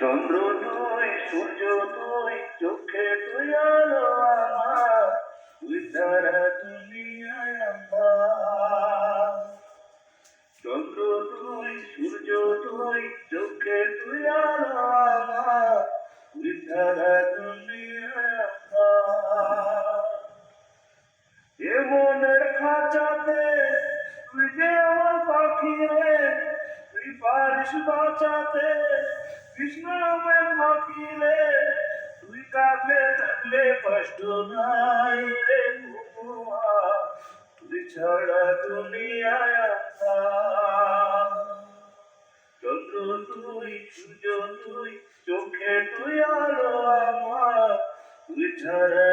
চন্দ্র তুই সূর্য তুই চোখে তুই আলো আমার। তুই দুনিয়ায় আমার। চন্দ্র তুই সূর্য তুই চোখে তুই আলো আমার। তুই আমার। এ মনের খাঁচাতে তুই যে আমার পাখি রে, তুই পারিস বাঁচাতে কৃষ্ণ রে তুই কাঁদলে থাকলে কষ্ট নাই রে তুই ছাড়া দুনিয়ায়। চন্দ্র তুই, সূর্য তুই, চোখে তুই আলো আমার তুই ছাড়া